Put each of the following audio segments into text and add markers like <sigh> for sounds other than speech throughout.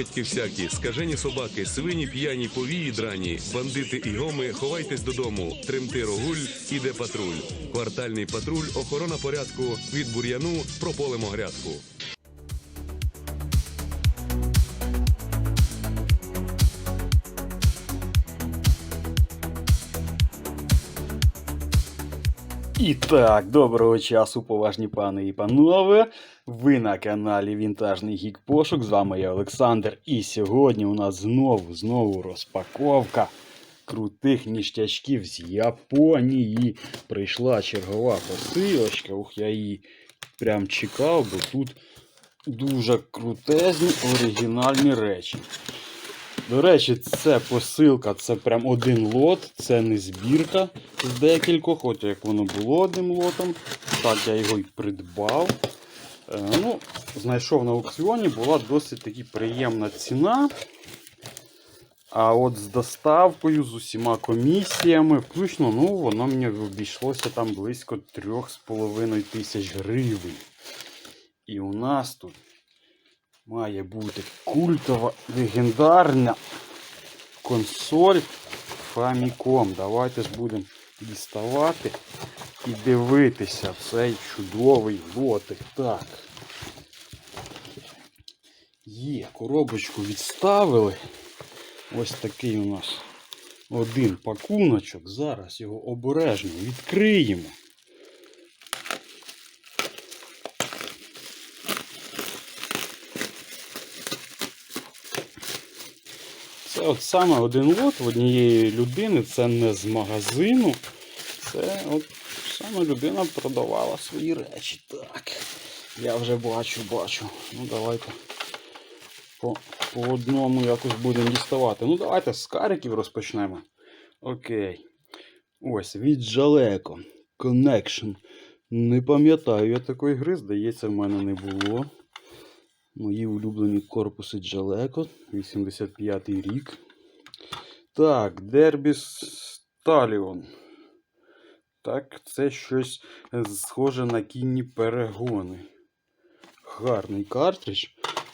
Покидьки всякі, скажені собаки, свині п'яні, повії драні, бандити і гоми, ховайтесь додому. Тремти рогуль, іде патруль. Квартальний патруль, охорона порядку від бур'яну прополимо грядку. І так, доброго часу, поважні пани і панове. Ви на каналі Вінтажний Гік Пошук. З вами я Олександр. І сьогодні у нас знову знову розпаковка крутих ніштячків з Японії. Прийшла чергова посилочка. Ух, я її прям чекав, бо тут дуже крутезні оригінальні речі. До речі, це посилка, це прям один лот, це не збірка з декількох, от як воно було одним лотом. Так, я його й придбав. Е, ну, знайшов на аукціоні, була досить таки приємна ціна. А от з доставкою, з усіма комісіями, включно, ну, воно мені обійшлося там близько 3,5 тисяч гривень. І у нас тут має бути культова легендарна консоль Famicom. Давайте будемо діставати і дивитися цей чудовий лотик. Так. Є, коробочку відставили. Ось такий у нас один пакуночок. Зараз його обережно відкриємо. Це от саме один лот в однієї людини, це не з магазину. Це от саме людина продавала свої речі. Так. Я вже бачу, бачу. Ну давайте по, по одному якось будемо діставати. Ну давайте з кариків розпочнемо. Окей. Ось від Жалеко. Connection. Не пам'ятаю я такої гри, здається, в мене не було. Мої улюблені корпуси Джалеко, 85-й рік. Так, Дербі Сталіон. Так, це щось схоже на кінні перегони. Гарний картридж.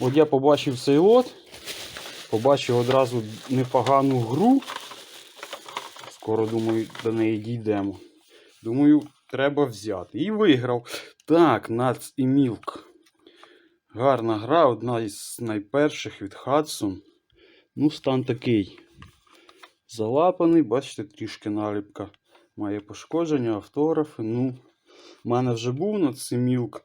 От я побачив цей лот. Побачив одразу непогану гру. Скоро, думаю, до неї дійдемо. Думаю, треба взяти. І виграв. Так, Нац і Мілк. Гарна гра, одна із найперших від Hudson. Ну, стан такий. Залапаний, бачите, трішки наліпка. Має пошкодження, автографи. Ну, в мене вже був на цимілк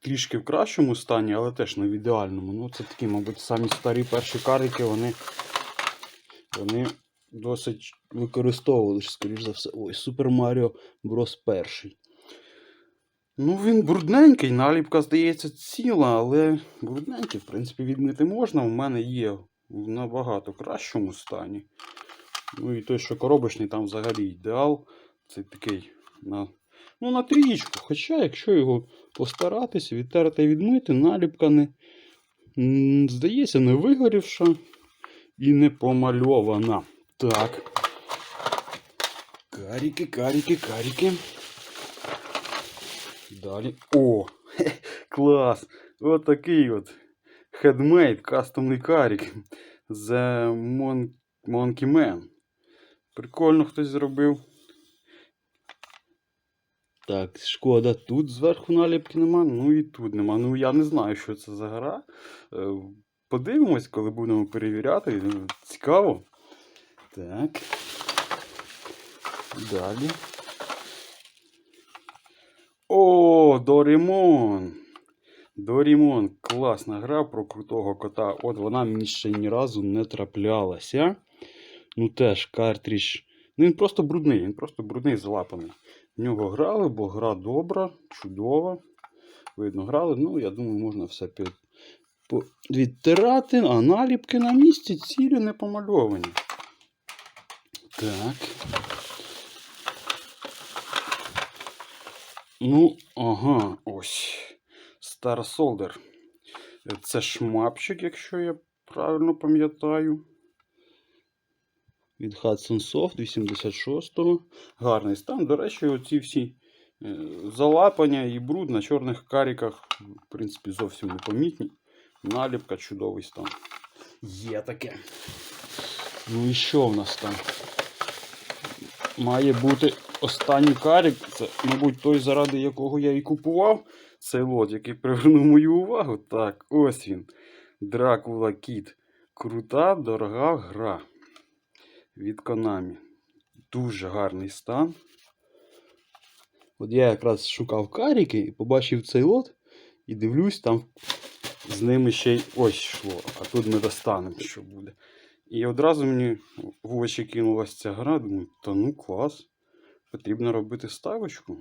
трішки в кращому стані, але теж не в ідеальному. Ну, це такі, мабуть, самі старі перші карики, вони, вони досить використовували, скоріш за все. Ой, Super Mario Bros. перший. Ну, він брудненький, наліпка, здається, ціла, але брудненький, в принципі, відмити можна. У мене є в набагато кращому стані. Ну і той, що коробочний, там взагалі ідеал. Це такий на, ну, на трієчку. Хоча, якщо його постаратись, відтерти і відмити, наліпка не, здається, не вигорівша і не помальована. Так. Каріки, каріки, каріки. Далі. О! Хе, <laughs> клас! От такий от хедмейд кастомний карік. The Mon Monkey Man. Прикольно хтось зробив. Так, шкода, тут зверху наліпки нема, ну і тут нема. Ну я не знаю, що це за гра. Е, Подивимось, коли будемо перевіряти. Цікаво. Так. Далі. О, Дорімон! Дорімон, класна гра про крутого кота. От вона мені ще ні разу не траплялася. Ну теж картридж. Ну він просто брудний, він просто брудний залапаний. В нього грали, бо гра добра, чудова. Видно, грали. Ну, я думаю, можна все під... відтирати, а наліпки на місці цілі не помальовані. Так. Ну, ага, ось. Star Soldier. Це шмапчик, якщо я правильно пам'ятаю. Від Hudson Soft 86-го. Гарний стан. До речі, оці всі е, залапання і бруд на чорних каріках, в принципі, зовсім не помітні. Наліпка чудовий стан. Є таке. Ну і що в нас там? Має бути останній карік. Це, мабуть, той, заради якого я і купував. Цей лот, який привернув мою увагу. Так, ось він. Дракула Кіт. Крута, дорога гра. Від Konami. Дуже гарний стан. От я якраз шукав каріки і побачив цей лот. І дивлюсь, там з ними ще й ось йшло. А тут ми достанемо, що буде. І одразу мені в очі кинулася ця гра. Думаю, та ну клас. Потрібно робити ставочку.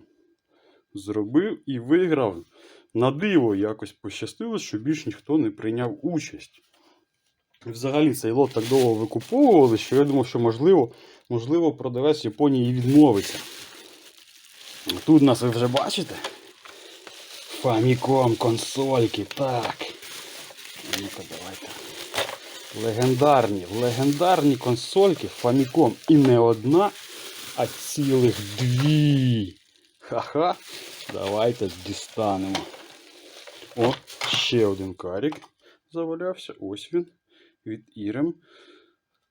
Зробив і виграв. На диво якось пощастило, що більш ніхто не прийняв участь. Взагалі цей лот так довго викуповували, що я думав, що можливо, можливо продавець Японії відмовиться. Тут нас ви вже бачите. Famicom консольки, так. Ну-ка, давайте. Легендарні, легендарні консольки Famicom. І не одна, а цілих дві. Ха-ха. Давайте дістанемо. О, ще один карік завалявся. Ось він. Від Ірем.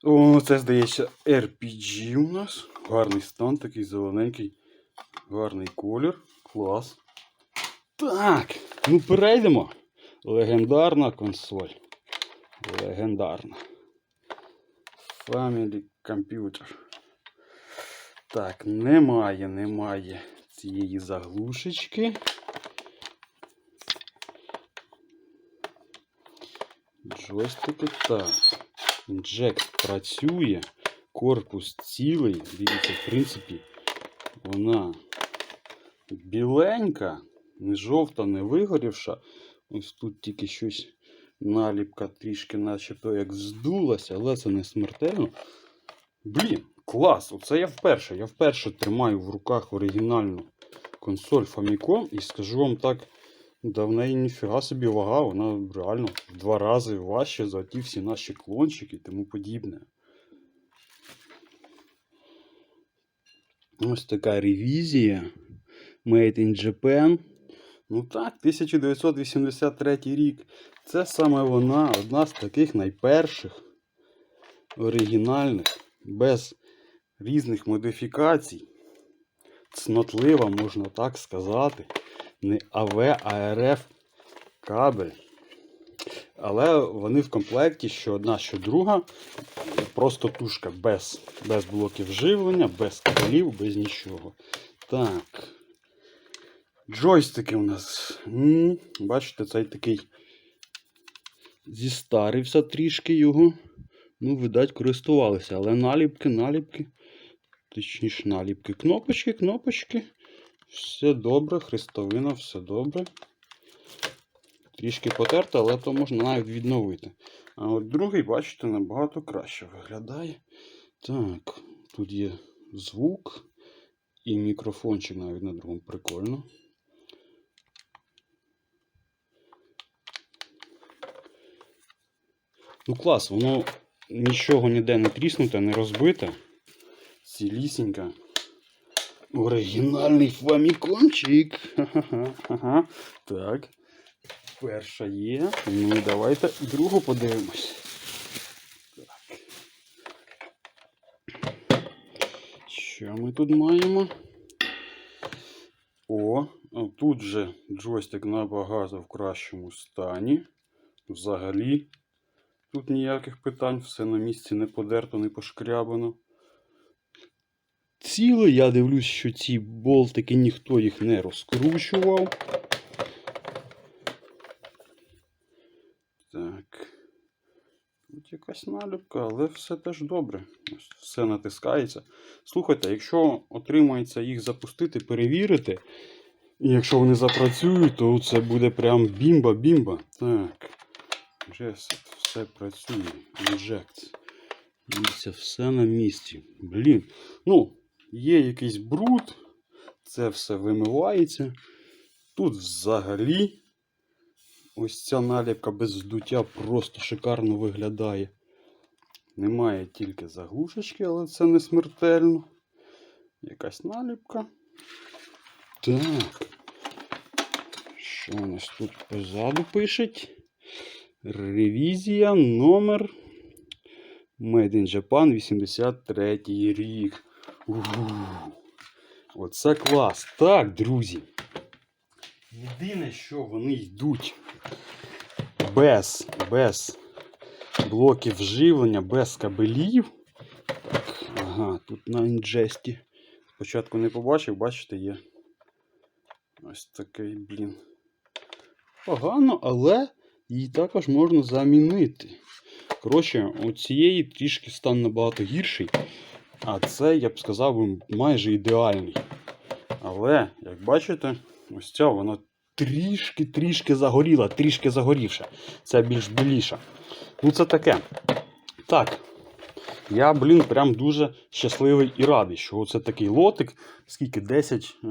О, це здається RPG у нас. Гарний стан, такий зелененький. Гарний колір. Клас. Так, ну перейдемо. Легендарна консоль. Легендарна. Family Computer. Так, немає, немає цієї заглушечки. Джойстики так. Інжект працює. Корпус цілий. Дивіться, в принципі, вона біленька, не жовта, не вигорівша. Ось тут тільки щось наліпка трішки начебто як здулася, але це не смертельно. Блін, клас! Оце я вперше. Я вперше тримаю в руках оригінальну консоль Famicom і скажу вам так, да в ніфіга собі вага, вона реально в два рази важче за ті всі наші клончики і тому подібне. Ось така ревізія. Made in Japan. Ну так, 1983 рік. Це саме вона, одна з таких найперших оригінальних, без різних модифікацій. Цнотлива, можна так сказати. Не АВ, а РФ кабель. Але вони в комплекті, що одна, що друга, просто тушка без, без блоків живлення, без кабелів, без нічого. Так. Джойстики у нас. Бачите, цей такий зістарився трішки його. Ну, видать, користувалися. Але наліпки, наліпки. Точніше, наліпки. Кнопочки, кнопочки. Все добре, хрестовина, все добре. Трішки потерто, але то можна навіть відновити. А от другий, бачите, набагато краще виглядає. Так, тут є звук і мікрофончик навіть на другому. Прикольно. Ну клас, воно нічого ніде не тріснуте, не розбите. Цілісінька. Оригінальний фамікончик. Так. Перша є. Ну давайте другу подивимось. Так. Що ми тут маємо? О, тут же джойстик набагато в кращому стані. Взагалі, тут ніяких питань, все на місці не подерто, не пошкрябано. Ціле, я дивлюсь, що ці болтики ніхто їх не розкручував. Так. Тут якась наліпка, але все теж добре. Все натискається. Слухайте, якщо отримається їх запустити, перевірити, і якщо вони запрацюють, то це буде прям бімба-бімба. Так. Вже все, працює. Inject. Дивіться, все на місці. Блін. Ну, є якийсь бруд, це все вимивається. Тут взагалі ось ця наліпка без здуття просто шикарно виглядає. Немає тільки заглушечки, але це не смертельно. Якась наліпка. Так. Що у нас тут позаду пишеть? Ревізія номер Made in Japan 83 рік. Угу. Оце клас. Так, друзі. Єдине, що вони йдуть без, без блоків живлення, без кабелів. Так, ага, тут на інджесті. Спочатку не побачив, бачите, є. Ось такий, блін. Погано, але її також можна замінити. Коротше, у цієї трішки стан набагато гірший. А це, я б сказав, майже ідеальний. Але, як бачите, ось ця вона трішки-трішки загоріла, трішки загорівша. Це більш біліша. Ну, це таке. Так. Я, блін, прям дуже щасливий і радий, що це такий лотик, скільки 10, е,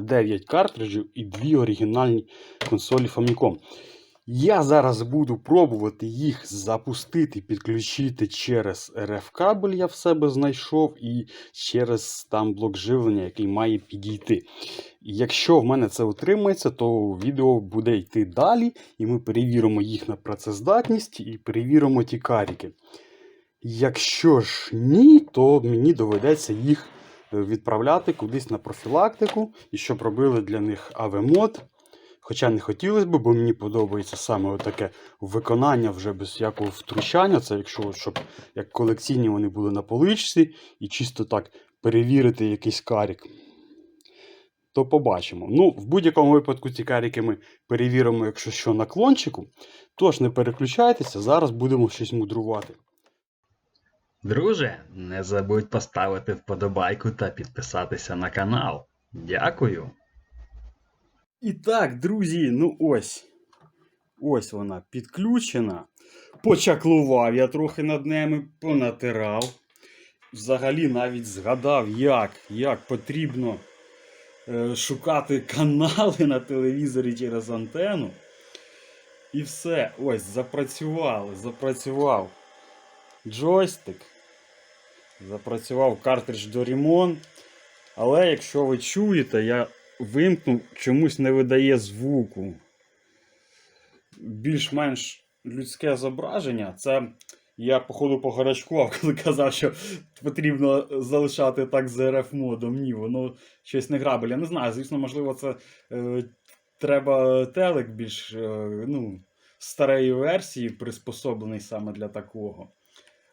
9 картриджів і дві оригінальні консолі Famicom. Я зараз буду пробувати їх запустити, підключити через RF кабель, я в себе знайшов, і через там блок живлення, який має підійти. Якщо в мене це утримається, то відео буде йти далі, і ми перевіримо їх на працездатність і перевіримо ті каріки. Якщо ж ні, то мені доведеться їх е, відправляти кудись на профілактику, і щоб робили для них АВМОД. Хоча не хотілося б, бо мені подобається саме таке виконання вже без всякого втручання. Це якщо щоб як колекційні вони були на поличці і чисто так перевірити якийсь карік. То побачимо. Ну, в будь-якому випадку ці каріки ми перевіримо, якщо що, на клончику. Тож не переключайтеся, зараз будемо щось мудрувати. Друже, не забудь поставити вподобайку та підписатися на канал. Дякую. І так, друзі, ну ось. Ось вона підключена. Почаклував я трохи над ними, понатирав. Взагалі навіть згадав, як, як потрібно е, шукати канали на телевізорі через антенну. І все, ось, запрацювали, запрацював джойстик. Запрацював картридж до ремонт. Але якщо ви чуєте, я вимкнув, чомусь не видає звуку. Більш-менш людське зображення. Це я, походу, по погарячкував, коли казав, що потрібно залишати так з RF модом. Ні, воно щось не грабель. Я не знаю, звісно, можливо, це е, треба телек більш е, ну, старої версії, приспособлений саме для такого.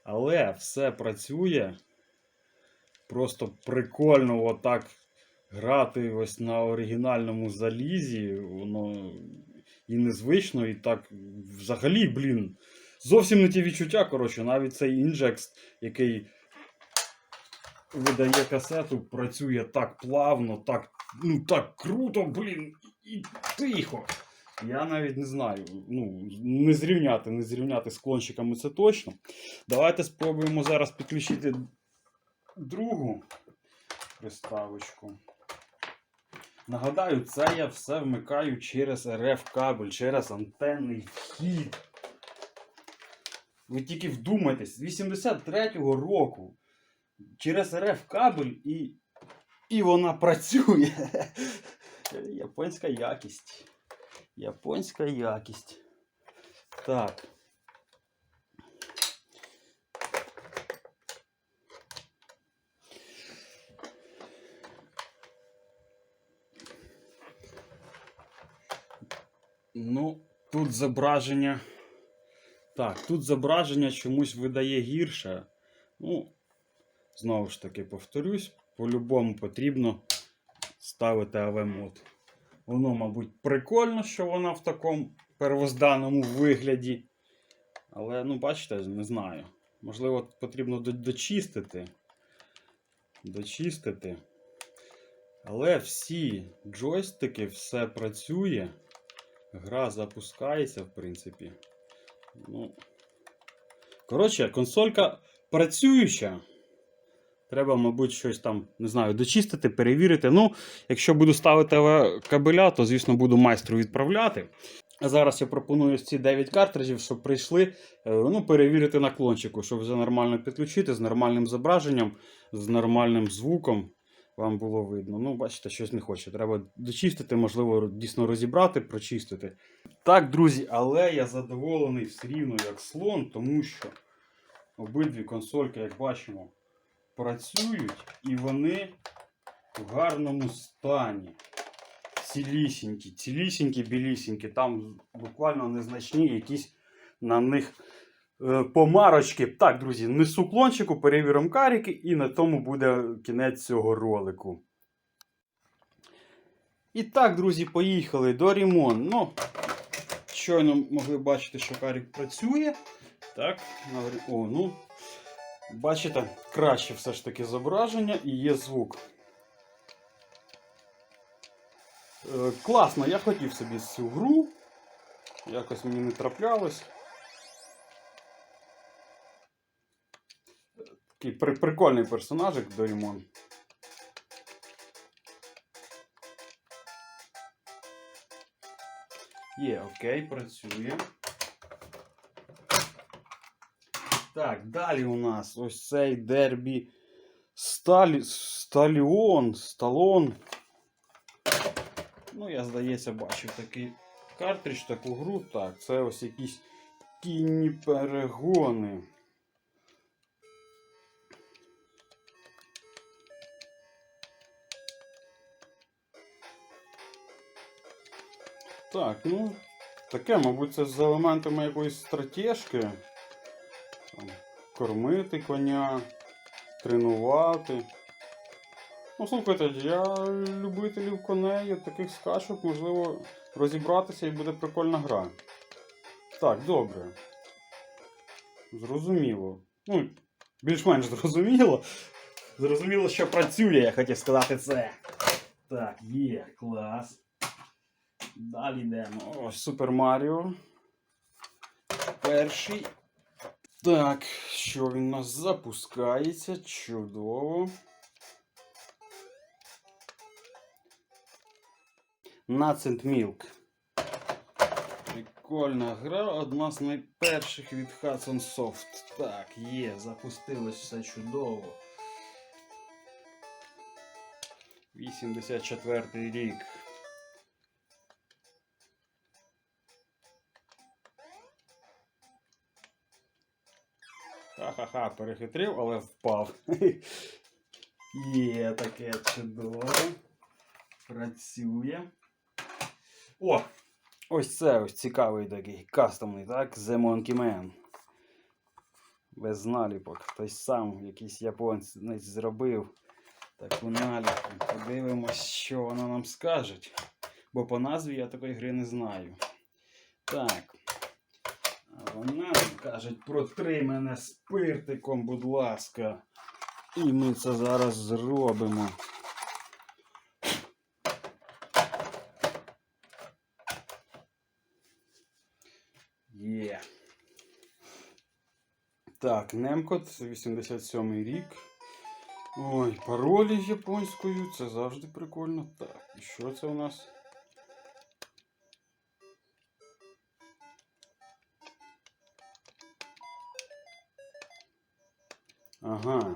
Але все працює. Просто прикольно отак грати ось на оригінальному залізі. Воно і незвично, і так взагалі, блін. Зовсім не ті відчуття, коротше, навіть цей інжекс, який видає касету, працює так плавно, так, ну, так круто, блін, і тихо. Я навіть не знаю. Ну, не зрівняти, не зрівняти з клончиками це точно. Давайте спробуємо зараз підключити другу приставочку. Нагадаю, це я все вмикаю через RF кабель, через антенний вхід. Ви тільки вдумайтесь, з 83-го року через RF кабель і, і вона працює. Японська якість. Японська якість. Так. Ну, тут зображення. Так, тут зображення чомусь видає гірше. Ну, знову ж таки, повторюсь, по-любому потрібно ставити AV-мод. Воно, мабуть, прикольно, що вона в такому первозданному вигляді. Але, ну, бачите, не знаю. Можливо, потрібно дочистити. Дочистити. Але всі джойстики, все працює. Гра запускається, в принципі. Ну. Коротше, консолька працююча. Треба, мабуть, щось там, не знаю, дочистити, перевірити. Ну, якщо буду ставити кабеля, то, звісно, буду майстру відправляти. А зараз я пропоную ці 9 картриджів, щоб прийшли, е, ну, перевірити на клончику, щоб вже нормально підключити з нормальним зображенням, з нормальним звуком. Вам було видно. Ну, бачите, щось не хоче. Треба дочистити, можливо, дійсно розібрати, прочистити. Так, друзі, але я задоволений все рівно як слон, тому що обидві консольки, як бачимо, працюють і вони в гарному стані. Цілісінькі, цілісінькі, білісінькі. Там буквально незначні якісь на них помарочки. Так, друзі, несу клончику, перевіримо каріки, і на тому буде кінець цього ролику. І так, друзі, поїхали до ремонт. Ну, щойно могли бачити, що карік працює. Так, о, ну, бачите, краще все ж таки зображення і є звук. Е, класно, я хотів собі цю гру. Якось мені не траплялось. Такий при- прикольний персонажик Дорімон. Є, окей, працює. Так, далі у нас ось цей дербі Сталі... Сталіон, Сталон. Ну, я, здається, бачив такий картридж, таку гру. Так, це ось якісь кінні перегони. Так, ну, таке, мабуть, це з елементами якоїсь стратежки. Кормити коня, тренувати. Ну, слухайте, я любителів коней, таких скачок, можливо, розібратися і буде прикольна гра. Так, добре. Зрозуміло. Ну, більш-менш зрозуміло. Зрозуміло, що працює, я хотів сказати це. Так, є, клас. Далі йдемо. Ось Супер Маріо. Перший. Так, що він у нас запускається? Чудово. Nacent Milk. Прикольна гра, одна з найперших від Hudson Soft. Так, є, запустилось все чудово. 84 рік. Ха-ха-ха, перехитрив, але впав. <laughs> Є таке чудово. Працює. О! Ось це ось цікавий такий кастомний, так? The Monkey Man. Без наліпок. Хтось сам, якийсь японець зробив таку наліпку. Подивимось, що вона нам скаже. Бо по назві я такої гри не знаю. Так. Вона каже, протри мене спиртиком, будь ласка. І ми це зараз зробимо. Є. Так, Немкот, 87 й рік. Ой, паролі японською, це завжди прикольно. Так, і що це у нас? Ага.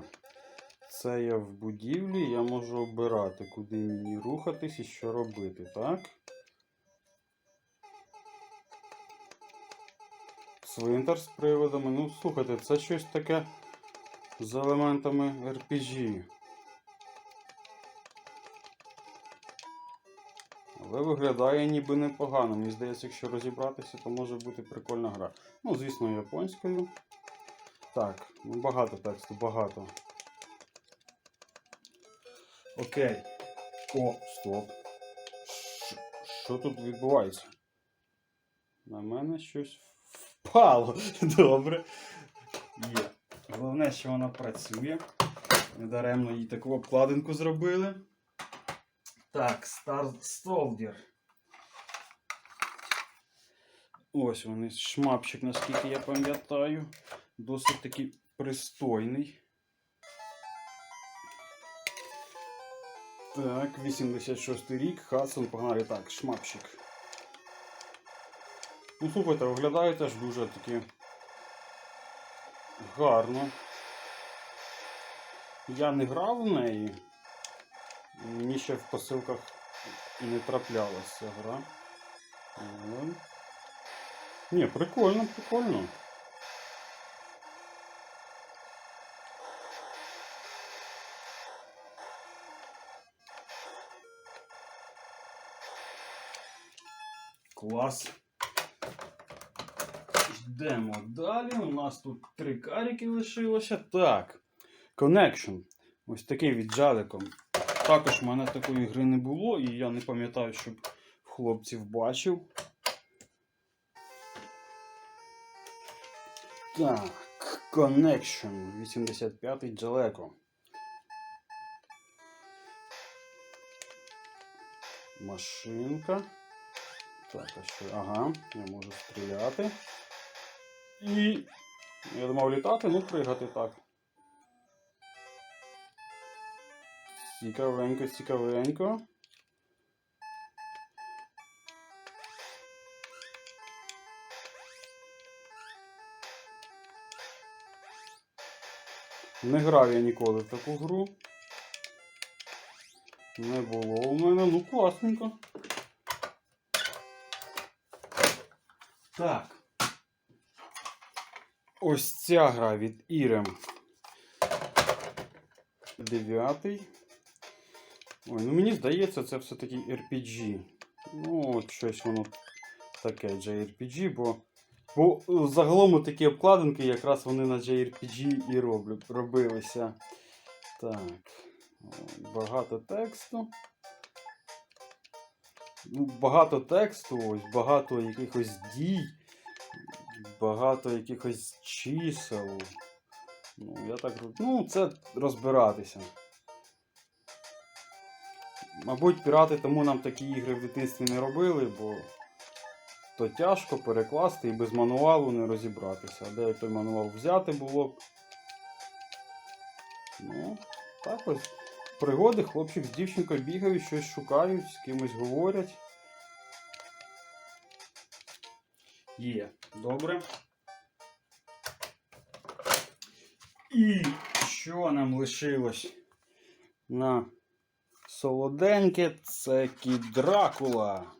Це я в будівлі, я можу обирати, куди мені рухатись і що робити, так? Цвинтар з приводами. Ну, слухайте, це щось таке з елементами RPG. Але виглядає ніби непогано. Мені здається, якщо розібратися, то може бути прикольна гра. Ну, звісно, японською. Так, ну багато тексту, багато. Окей. О, стоп. Що- тут відбувається? На мене щось впало. <laughs> Добре. Є. Головне, що вона працює. Недаремно їй таку обкладинку зробили. Так, Star Soldier. Ось вони, шмапчик, наскільки я пам'ятаю. Досить таки пристойний. Так, 86 рік, Хадсон, погнали так, шмапчик. Ну, слухайте, виглядає теж дуже таки гарно. Я не грав в неї. Мені ще в посилках не траплялася гра. Ні, прикольно, прикольно. Клас. Йдемо далі. У нас тут три каріки лишилося. Так. Connection. Ось такий від Джаликом. Також в мене такої гри не було, і я не пам'ятаю, щоб в хлопців бачив. Так, Connection 85-й Джалеко. Машинка. Так, а що? Ага, я можу стріляти. І. Я думав літати, ну пригати так. Цікавенько, цікавенько. Не грав я ніколи в таку гру. Не було у мене, ну класненько. Так. Ось ця гра від Ірем. Дев'ятий. Ой, ну мені здається, це все-таки RPG. Ну, от щось воно таке JRPG, бо. Бо е, загалом такі обкладинки якраз вони на JRPG і роблять, робилися. Так. Багато тексту. Ну, багато тексту, багато якихось дій, багато якихось чисел. Ну, я так Ну, це розбиратися. Мабуть, пірати тому нам такі ігри в дитинстві не робили, бо то тяжко перекласти і без мануалу не розібратися. А де той мануал взяти було б. Ну, так ось. Пригоди, хлопчик з дівчинкою бігають, щось шукають, з кимось говорять. Є, добре. І що нам лишилось на солоденьке? Це кіт Дракула.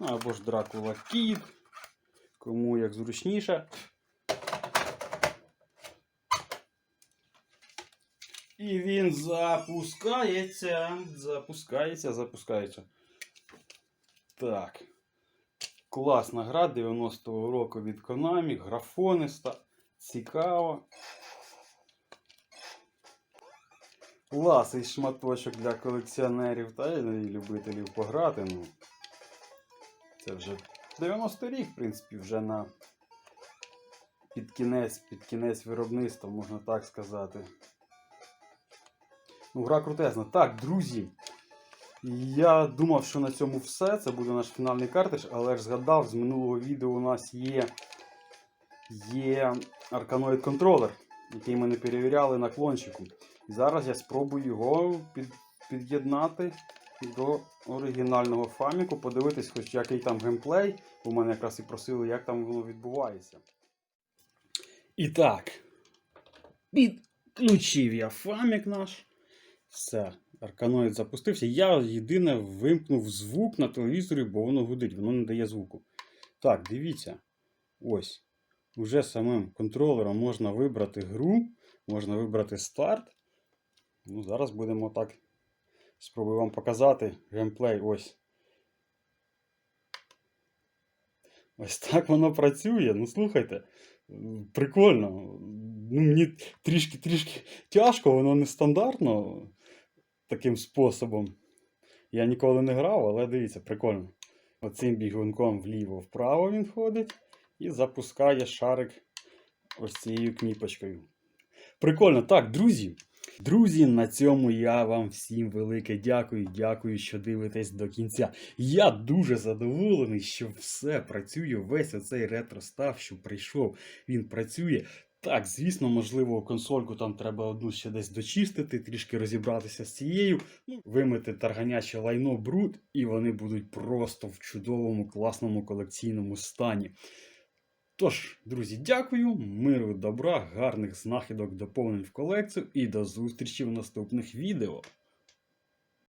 Ну, Або ж Дракула Кіт. Кому як зручніше. І він запускається. Запускається, запускається. Так. Класна гра 90-го року від Konami, графониста. Цікаво. Класний шматочок для колекціонерів та й любителів пограти. Ну, це вже 90 рік, в принципі, вже на під кінець, під кінець виробництва, можна так сказати. Ну, гра крутезна. Так, друзі. Я думав, що на цьому все. Це буде наш фінальний картиш, але ж згадав, з минулого відео у нас є, є Arkanoid контролер, який ми не перевіряли на клончику. І зараз я спробую його під, під'єднати до оригінального фаміку, подивитись, хоч який там геймплей. Бо мене якраз і просили, як там воно відбувається. І так. Підключив я фамік наш. Все, арканоїд запустився. Я єдине вимкнув звук на телевізорі, бо воно гудить, воно не дає звуку. Так, дивіться. Ось. Уже самим контролером можна вибрати гру, можна вибрати старт. Ну, зараз будемо так. Спробую вам показати геймплей. Ось. Ось так воно працює. Ну, слухайте. Прикольно. Ну, мені трішки-трішки тяжко, воно нестандартно таким способом. Я ніколи не грав, але дивіться, прикольно. Оцим бігунком вліво-вправо він ходить і запускає шарик ось цією кніпочкою. Прикольно. Так, друзі. Друзі, на цьому я вам всім велике дякую. Дякую, що дивитесь до кінця. Я дуже задоволений, що все працює. Весь оцей ретро-став, що прийшов, він працює. Так, звісно, можливо, консольку там треба одну ще десь дочистити, трішки розібратися з цією, ну, вимити тарганяче лайно бруд, і вони будуть просто в чудовому, класному колекційному стані. Тож, друзі, дякую, миру, добра, гарних знахідок доповнень в колекцію і до зустрічі в наступних відео.